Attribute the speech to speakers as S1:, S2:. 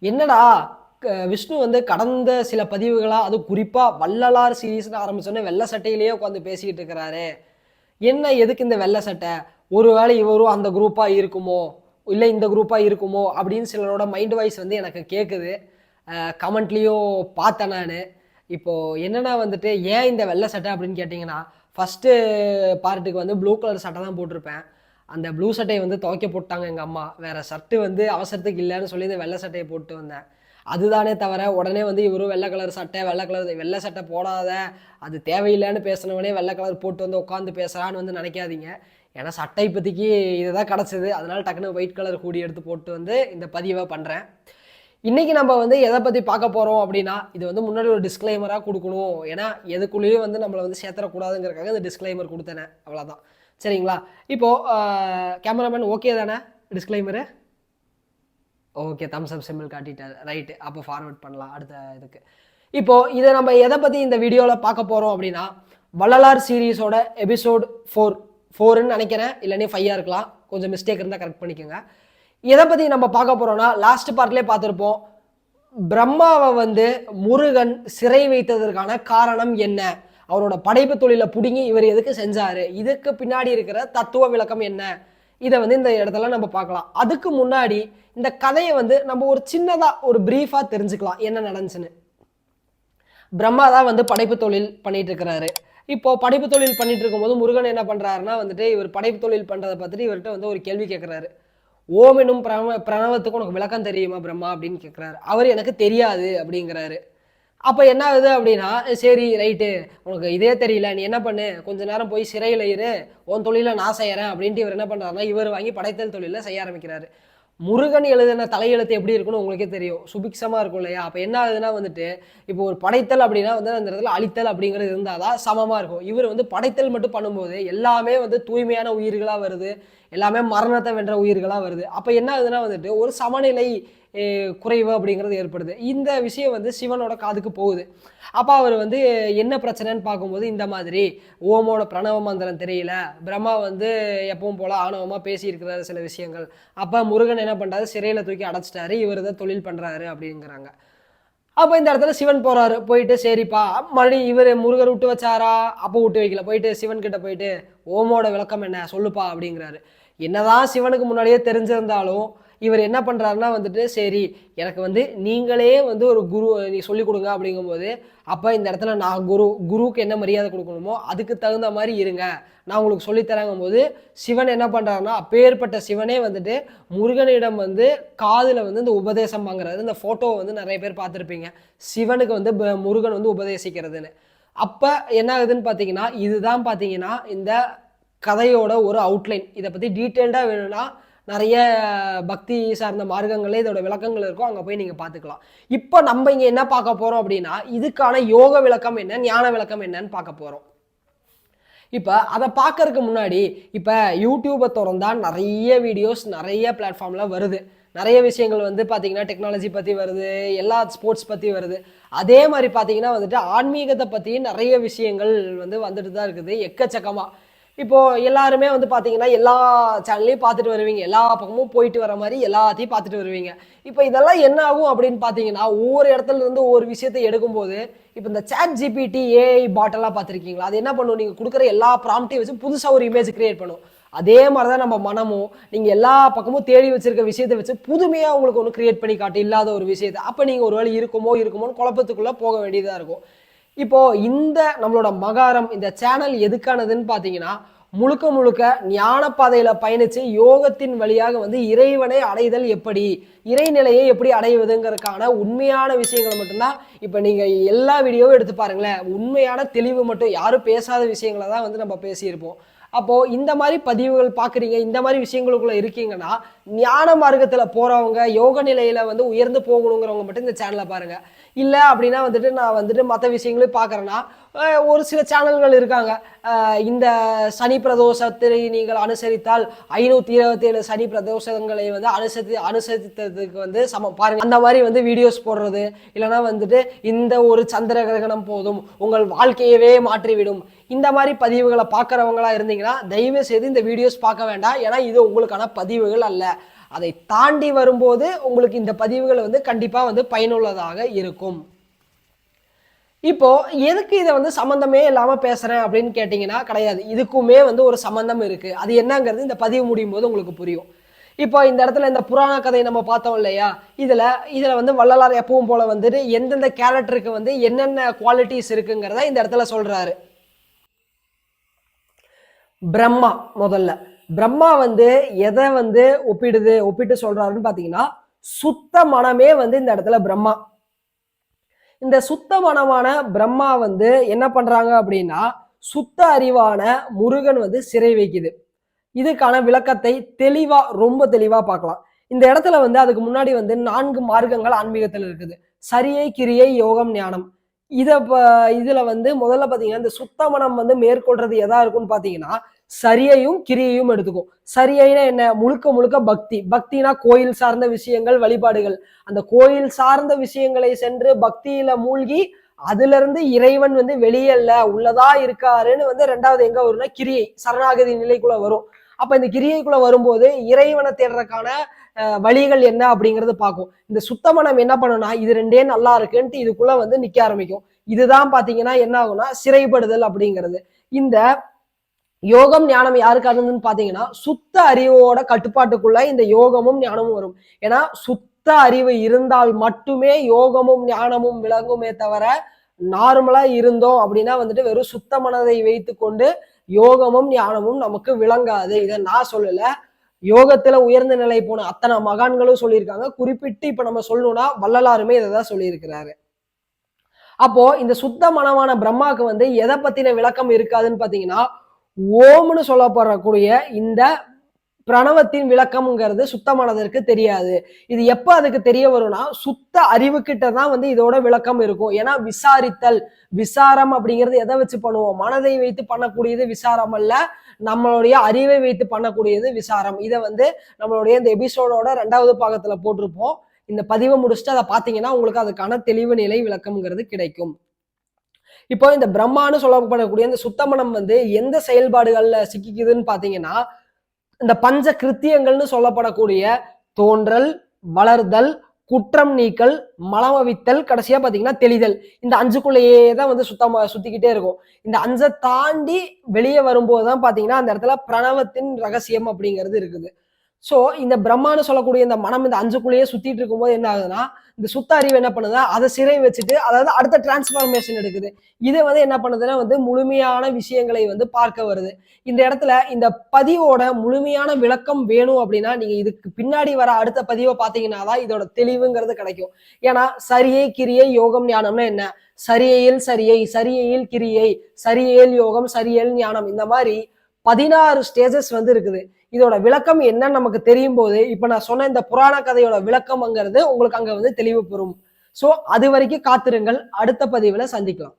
S1: என்னடா க- விஷ்ணு வந்து கடந்த சில பதிவுகளாக அது குறிப்பாக வள்ளலார் சீரீஸ்னு ஆரம்பிச்சோன்னே வெள்ளை சட்டையிலேயே உட்காந்து பேசிக்கிட்டு இருக்கிறாரு. என்ன எதுக்கு இந்த வெள்ளை சட்டை? ஒருவேளை இவரும் அந்த குரூப்பாக இருக்குமோ? இல்லை இந்த குரூப்பாக இருக்குமோ? அப்படின்னு சிலரோட மைண்ட் வாய்ஸ் வந்து எனக்கு கேட்குது கமெண்ட்லேயும் பார்த்தேன் நான். இப்போ என்னென்னா வந்துட்டு ஏன் இந்த வெள்ளை சட்டை அப்படின்னு கேட்டிங்கன்னா ஃபஸ்ட்டு பார்ட்டுக்கு வந்து ப்ளூ கலர் சட்டை தான் போட்டிருப்பேன். அந்த ப்ளூ சட்டையை வந்து துவைக்க போட்டாங்க எங்கள் அம்மா. வேறு ஷர்ட்டு வந்து அவசரத்துக்கு இல்லைன்னு சொல்லி இந்த வெள்ளை சட்டையை போட்டு வந்தேன். அதுதானே தவிர உடனே வந்து இவரும் வெள்ளை கலர் சட்டை வெள்ளை கலர் வெள்ளை சட்டை போடாத அது தேவையில்லைன்னு பேசினவனே வெள்ளை கலர் போட்டு வந்து உட்காந்து பேசுகிறான்னு வந்து நினைக்காதீங்க. ஏன்னா சட்டை இப்போதைக்கு இதுதான் கிடச்சிது. அதனால் டக்குன்னு ஒயிட் கலர் கூடி எடுத்து போட்டு வந்து இந்த பதிவை பண்ணுறேன் இன்றைக்கி நம்ம வந்து எதை பற்றி பார்க்க போகிறோம் அப்படின்னா இது வந்து முன்னாடி ஒரு டிஸ்க்ளைமராக கொடுக்கணும். ஏன்னா எதுக்குள்ளேயும் வந்து நம்மளை வந்து சேர்த்துறக்கூடாதுங்கிறக்காக இந்த டிஸ்க்ளைமர் கொடுத்தேனே. அவ்வளோதான் சரிங்களா? இப்போது கேமராமேன் ஓகே தானே? Disclaimer okay thumbs up simple காட்டிட்டார். Right அப்போ ஃபார்வர்ட் பண்ணலாம் அடுத்த இதுக்கு. இப்போது இதை நம்ம எதை பற்றி இந்த வீடியோவில் பார்க்க போகிறோம் அப்படின்னா வள்ளலார் சீரீஸோட எபிசோட் ஃபோர் ஃபோர்னு நினைக்கிறேன். இல்லைனே ஃபையாக இருக்கலாம். கொஞ்சம் மிஸ்டேக் இருந்தால் கரெக்ட் பண்ணிக்கோங்க. எதை பற்றி நம்ம பார்க்க போகிறோம்னா லாஸ்ட் பார்ட்லேயே பார்த்துருப்போம். பிரம்மாவை வந்து முருகன் சிறை வைத்ததற்கான காரணம் என்ன? அவரோட படைப்பு தொழிலை பிடுங்கி இவர் எதுக்கு செஞ்சாரு? இதுக்கு பின்னாடி இருக்கிற தத்துவ விளக்கம் என்ன? இதை வந்து இந்த இடத்துல நம்ம பார்க்கலாம். அதுக்கு முன்னாடி இந்த கதையை வந்து நம்ம ஒரு சின்னதா ஒரு பிரீஃபா தெரிஞ்சுக்கலாம் என்ன நடந்துச்சுன்னு. பிரம்மா தான் வந்து படைப்பு தொழில் பண்ணிட்டு இருக்கிறாரு. இப்போ படைப்பு தொழில் பண்ணிட்டு இருக்கும்போது முருகன் என்ன பண்றாருன்னா வந்துட்டு இவர் படைப்பு தொழில் பண்றதை பார்த்துட்டு இவர்கிட்ட வந்து ஒரு கேள்வி கேட்கிறாரு ஓம் எனும் பிரணவ பிரணவத்துக்கு உனக்கு விளக்கம் தெரியுமா பிரம்மா அப்படின்னு கேட்குறாரு அவர் எனக்கு தெரியாது அப்படிங்கிறாரு. அப்போ என்ன ஆகுது அப்படின்னா சரி ரைட்டு. உனக்கு இதே தெரியல. நீ என்ன பண்ணு? கொஞ்ச நேரம் போய் சிறையில் இரு. உன் தொழிலை நான் செய்கிறேன் அப்படின்ட்டு இவர் என்ன பண்ணுறாருன்னா இவர் வாங்கி படைத்தல் தொழிலில் செய்ய ஆரம்பிக்கிறாரு. முருகன் எழுதின தலையெழுத்து எப்படி இருக்குன்னு உங்களுக்கே தெரியும். சுபிக்ஷமாக இருக்கும் இல்லையா? அப்போ என்ன ஆகுதுன்னா வந்துட்டு இப்போ ஒரு படைத்தல் அப்படின்னா வந்து அந்த இடத்துல அழித்தல் அப்படிங்கிறது இருந்தால் தான் சமமாக இருக்கும். இவர் வந்து படைத்தல் மட்டும் பண்ணும்போது எல்லாமே வந்து தூய்மையான உயிர்களாக வருது. எல்லாமே மரணத்தை வென்ற உயிர்களாக வருது. அப்போ என்ன ஆகுதுன்னா வந்துட்டு ஒரு சமநிலை குறைவு அப்படிங்கிறது ஏற்படுது. இந்த விஷயம் வந்து சிவனோட காதுக்கு போகுது. அப்போ அவர் வந்து என்ன பிரச்சனைன்னு பார்க்கும்போது இந்த மாதிரி ஓமோட பிரணவ மந்திரம் தெரியல பிரம்மா வந்து எப்பவும் போல ஆணவமாக பேசியிருக்கிறாரு சில விஷயங்கள். அப்போ முருகன் என்ன பண்ணுறாரு சிறையில் தூக்கி அடைச்சிட்டாரு. இவர் தான் தொழில் பண்ணுறாரு அப்படிங்கிறாங்க. அப்போ இந்த இடத்துல சிவன் போகிறாரு போயிட்டு சரிப்பா. மறுபடியும் இவர் முருகர் விட்டு வச்சாரா? அப்போ விட்டு வைக்கல. போயிட்டு சிவன் கிட்ட போயிட்டு ஓமோட விளக்கம் என்ன? சொல்லுப்பா அப்படிங்கிறாரு. என்னதான் சிவனுக்கு முன்னாடியே தெரிஞ்சிருந்தாலும் இவர் என்ன பண்ணுறாருன்னா வந்துட்டு சரி எனக்கு வந்து நீங்களே வந்து ஒரு குரு நீ சொல்லிக் கொடுங்க அப்படிங்கும்போது அப்போ இந்த இடத்துல நான் குரு குருவுக்கு என்ன மரியாதை கொடுக்கணுமோ அதுக்கு தகுந்த மாதிரி இருங்க. நான் உங்களுக்கு சொல்லித்தரங்கும் போது சிவன் என்ன பண்ணுறாருன்னா அப்பேற்பட்ட சிவனே வந்துட்டு முருகனிடம் வந்து காதில் வந்து இந்த உபதேசம் வாங்குறது இந்த ஃபோட்டோவை வந்து நிறைய பேர் பார்த்துருப்பீங்க. சிவனுக்கு வந்து ப- முருகன் வந்து உபதேசிக்கிறதுன்னு. அப்போ என்ன ஆகுதுன்னு பார்த்தீங்கன்னா இதுதான் பார்த்தீங்கன்னா இந்த கதையோட ஒரு அவுட்லைன் இதை பற்றி டீட்டெயில்டாக வேணும்னா நிறைய பக்தி சார்ந்த மார்க்கங்களே இதோட விளக்கங்கள் இருக்கும் அங்கே போய் நீங்கள் பார்த்துக்கலாம். இப்போ நம்ம இங்கே என்ன பார்க்க போகிறோம் அப்படின்னா இதுக்கான யோக விளக்கம் என்ன ஞான விளக்கம் என்னன்னு பார்க்க போகிறோம் இப்போ அதை பார்க்கறதுக்கு முன்னாடி இப்போ யூடியூப்பை திறந்தா நிறைய வீடியோஸ் நிறைய பிளாட்ஃபார்மில் வருது. நிறைய விஷயங்கள் வந்து பார்த்தீங்கன்னா டெக்னாலஜி பற்றி வருது எல்லா ஸ்போர்ட்ஸ் பற்றி வருது. அதே மாதிரி பார்த்தீங்கன்னா வந்துட்டு ஆன்மீகத்தை பற்றி நிறைய விஷயங்கள் வந்து வந்துட்டு தான் இருக்குது. எக்கச்சக்கமாக இப்போ எல்லாருமே வந்து பார்த்தீங்கன்னா எல்லா சேனல்லையும் பார்த்துட்டு வருவீங்க. எல்லா பக்கமும் போயிட்டு வர மாதிரி எல்லாத்தையும் பார்த்துட்டு வருவீங்க. இப்போ இதெல்லாம் என்ன ஆகும் அப்படின்னு பார்த்தீங்கன்னா ஒவ்வொரு இடத்துல இருந்து ஒவ்வொரு விஷயத்தை எடுக்கும்போது இப்போ இந்த சேட் ஜிபிடி ஏஐ பாட்டெல்லாம் பார்த்துருக்கீங்களா அது என்ன பண்ணும்? நீங்கள் கொடுக்குற எல்லா ப்ராம்ப்டையும் வச்சு புதுசாக ஒரு இமேஜ் கிரியேட் பண்ணும். அதே மாதிரி தான் நம்ம மனமும் நீங்கள் எல்லா பக்கமும் தேடி வச்சிருக்க விஷயத்தை வச்சு புதுமையாக உங்களுக்கு ஒன்று கிரியேட் பண்ணி காட்டு இல்லாத ஒரு விஷயத்தை. அப்போ நீங்கள் ஒரு வேலை இருக்குமோ இருக்குமோன்னு குழப்பத்துக்குள்ளே போக வேண்டியதாக இருக்கும். இப்போ இந்த நம்மளோட மகாரம் இந்த சேனல் எதுக்கானதுன்னு பார்த்தீங்கன்னா முழுக்க முழுக்க ஞான பாதையில பயணிச்சு யோகத்தின் வழியாக வந்து இறைவனை அடைதல் எப்படி? இறைநிலையை எப்படி அடைவதுங்கிறதுக்கான உண்மையான விஷயங்களை மட்டும்தான் இப்போ நீங்க எல்லா வீடியோவும் எடுத்து பாருங்களேன். உண்மையான தெளிவு மட்டும் யாரும் பேசாத விஷயங்களை தான் வந்து நம்ம பேசியிருப்போம். அப்போது இந்த மாதிரி பதிவுகள் பார்க்குறீங்க இந்த மாதிரி விஷயங்களுக்குள்ளே இருக்கீங்கன்னா ஞான மார்க்கத்தில் போகிறவங்க யோக நிலையில் வந்து உயர்ந்து போகணுங்கிறவங்க மட்டும் இந்த சேனலை பாருங்கள் இல்லை அப்படின்னா வந்துட்டு நான் வந்துட்டு மற்ற விஷயங்களையும் பார்க்குறேன்னா ஒரு சில சேனல்கள் இருக்காங்க. இந்த சனி பிரதோஷத்தை நீங்கள் அனுசரித்தால் ஐநூற்றி இருபத்தி ஏழு சனி பிரதோஷங்களை வந்து அனுசரித்து அனுசரித்ததுக்கு வந்து சமம். பாருங்கள் அந்த மாதிரி வந்து வீடியோஸ் போடுறது இல்லைன்னா வந்துட்டு இந்த ஒரு சந்திர கிரகணம் போதும் உங்கள் வாழ்க்கையவே மாற்றிவிடும். இந்த மாதிரி பதிவுகளை பார்க்குறவங்களா இருந்தீங்கன்னா தயவு செய்து இந்த வீடியோஸ் பார்க்க வேண்டாம். ஏன்னா இது உங்களுக்கான பதிவுகள் அல்ல. அதை தாண்டி வரும்போது உங்களுக்கு இந்த பதிவுகள் வந்து கண்டிப்பாக வந்து பயனுள்ளதாக இருக்கும். இப்போ எதுக்கு இதை வந்து சம்மந்தமே இல்லாமல் பேசுகிறேன் அப்படின்னு கேட்டிங்கன்னா கிடையாது. இதுக்குமே வந்து ஒரு சம்மந்தம் இருக்குது அது என்னங்கிறது இந்த பதிவு முடியும் போது உங்களுக்கு புரியும். இப்போ இந்த இடத்துல இந்த புராண கதையை நம்ம பார்த்தோம் இல்லையா? இதில் இதில் வந்து வள்ளலார் எப்பவும் போல் வந்துட்டு எந்தெந்த கேரக்டருக்கு வந்து என்னென்ன குவாலிட்டிஸ் இருக்குங்கிறத இந்த இடத்துல சொல்கிறாரு பிரம்மா முதல்ல. பிரம்மா வந்து எதை வந்து ஒப்பிடுது ஒப்பிட்டு சொல்றாருன்னு பாத்தீங்கன்னா சுத்த மனமே வந்து இந்த இடத்துல பிரம்மா. இந்த சுத்த மனமான பிரம்மா வந்து என்ன பண்றாங்க அப்படின்னா சுத்த அறிவான முருகன் வந்து சிறை வைக்குது. இதுக்கான விளக்கத்தை தெளிவா ரொம்ப தெளிவா பார்க்கலாம். இந்த இடத்துல வந்து அதுக்கு முன்னாடி வந்து நான்கு மார்க்கங்கள் ஆன்மீகத்தில் இருக்குது. சரியை கிரியை யோகம் ஞானம். இதை ப- இதுல வந்து முதல்ல பாத்தீங்கன்னா இந்த சுத்தமனம் வந்து மேற்கொள்றது எதா இருக்கும்னு பாத்தீங்கன்னா சரியையும் கிரியையும் எடுத்துக்கும். சரியைனா என்ன? முழுக்க முழுக்க பக்தி. பக்தினா கோயில் சார்ந்த விஷயங்கள் வழிபாடுகள். அந்த கோயில் சார்ந்த விஷயங்களை சென்று பக்தியில மூழ்கி அதுல இருந்து இறைவன் வந்து வெளியல்ல உள்ளதா இருக்காருன்னு வந்து ரெண்டாவது எங்க வரும்னா கிரியை சரணாகதி நிலைக்குள்ள வரும். அப்ப இந்த கிரியைக்குள்ள வரும்போது இறைவனை தேடுறதுக்கான அஹ், வழிகள் என்ன அப்படிங்கறது பார்க்கும். இந்த சுத்தமனம் என்ன பண்ணுனா இது ரெண்டே நல்லா இருக்குன்ட்டு இதுக்குள்ள வந்து நிக்க ஆரம்பிக்கும். இதுதான் பாத்தீங்கன்னா என்ன ஆகும்னா சிறைப்படுதல் அப்படிங்கிறது. இந்த யோகம் ஞானம் யாருக்கானதுன்னு பாத்தீங்கன்னா சுத்த அறிவோட கட்டுப்பாட்டுக்குள்ள இந்த யோகமும் ஞானமும் வரும். ஏன்னா சுத்த அறிவு இருந்தால் மட்டுமே யோகமும் ஞானமும் விளங்குமே தவிர நார்மலா இருந்தோம் அப்படின்னா வந்துட்டு வெறும் சுத்த மனதை வைத்துக்கொண்டு யோகமும் ஞானமும் நமக்கு விளங்காது. இதை நான் சொல்லல. யோகத்துல உயர்ந்த நிலை போன அத்தனை மகான்களும் சொல்லியிருக்காங்க. குறிப்பிட்டு இப்ப நம்ம சொல்லணும்னா வள்ளலாருமே இதை தான் சொல்லியிருக்கிறாரு. அப்போ இந்த சுத்த மனமான பிரம்மாவுக்கு வந்து எதை பத்தின விளக்கம் இருக்காதுன்னு பாத்தீங்கன்னா ஓம்னு சொல்லப்படக்கூடிய இந்த பிரணவத்தின் விளக்கம்ங்கிறது சுத்தமானதற்கு தெரியாது. இது எப்போ அதுக்கு தெரிய வரும்னா சுத்த அறிவு கிட்ட தான் வந்து இதோட விளக்கம் இருக்கும். ஏன்னா விசாரித்தல் விசாரம் அப்படிங்கிறது எதை வச்சு பண்ணுவோம்? மனதை வைத்து பண்ணக்கூடியது விசாரம் அல்ல நம்மளுடைய அறிவை வைத்து பண்ணக்கூடியது விசாரம். இதை வந்து நம்மளுடைய இந்த எபிசோடோட ரெண்டாவது பாகத்துல போட்டிருப்போம். இந்த பதிவை முடிச்சுட்டு அதை பார்த்தீங்கன்னா உங்களுக்கு அதுக்கான தெளிவு நிலை விளக்கம்ங்கிறது கிடைக்கும். இப்போ இந்த பிரம்மான்னு சொல்லப்படக்கூடிய இந்த சுத்தமனம் வந்து எந்த செயல்பாடுகள்ல சிக்கிக்குதுன்னு பாத்தீங்கன்னா இந்த பஞ்ச கிருத்தியங்கள்னு சொல்லப்படக்கூடிய தோன்றல் வளர்தல் குற்றம் நீக்கல் மலமவித்தல் கடைசியா பாத்தீங்கன்னா தெளிதல். இந்த அஞ்சுக்குள்ளேயே தான் வந்து சுத்தமா சுத்திக்கிட்டே இருக்கும். இந்த அஞ்சை தாண்டி வெளியே வரும்போது தான் பாத்தீங்கன்னா அந்த இடத்துல பிரணவத்தின் ரகசியம் அப்படிங்கிறது இருக்குது. ஸோ இந்த பிரம்மான்னு சொல்லக்கூடிய இந்த மனம் இந்த அஞ்சுக்குள்ளேயே சுத்திட்டு இருக்கும்போது என்ன ஆகுதுன்னா இந்த சுத்த அறிவு என்ன பண்ணுதுன்னா அதை சிறை வச்சுட்டு அதாவது அடுத்த டிரான்ஸ்ஃபார்மேஷன் எடுக்குது. இதை வந்து என்ன பண்ணுதுன்னா வந்து முழுமையான விஷயங்களை வந்து பார்க்க வருது. இந்த இடத்துல இந்த பதிவோட முழுமையான விளக்கம் வேணும் அப்படின்னா நீங்க இதுக்கு பின்னாடி வர அடுத்த பதிவை பார்த்தீங்கன்னா தான் இதோட தெளிவுங்கிறது கிடைக்கும். ஏன்னா சரியை கிரியை யோகம் ஞானம்னா என்ன? சரியையில் சரியை சரியையில் கிரியை சரியேல் யோகம் சரியேல் ஞானம் இந்த மாதிரி பதினாறு ஸ்டேஜஸ் வந்து இருக்குது. இதோட விளக்கம் என்னன்னு நமக்கு தெரியும் போது இப்ப நான் சொன்ன இந்த புராண கதையோட விளக்கம்ங்கிறது உங்களுக்கு அங்க வந்து தெளிவு பெறும். சோ அது வரைக்கும் காத்திருங்கள். அடுத்த பதிவுல சந்திக்கலாம்.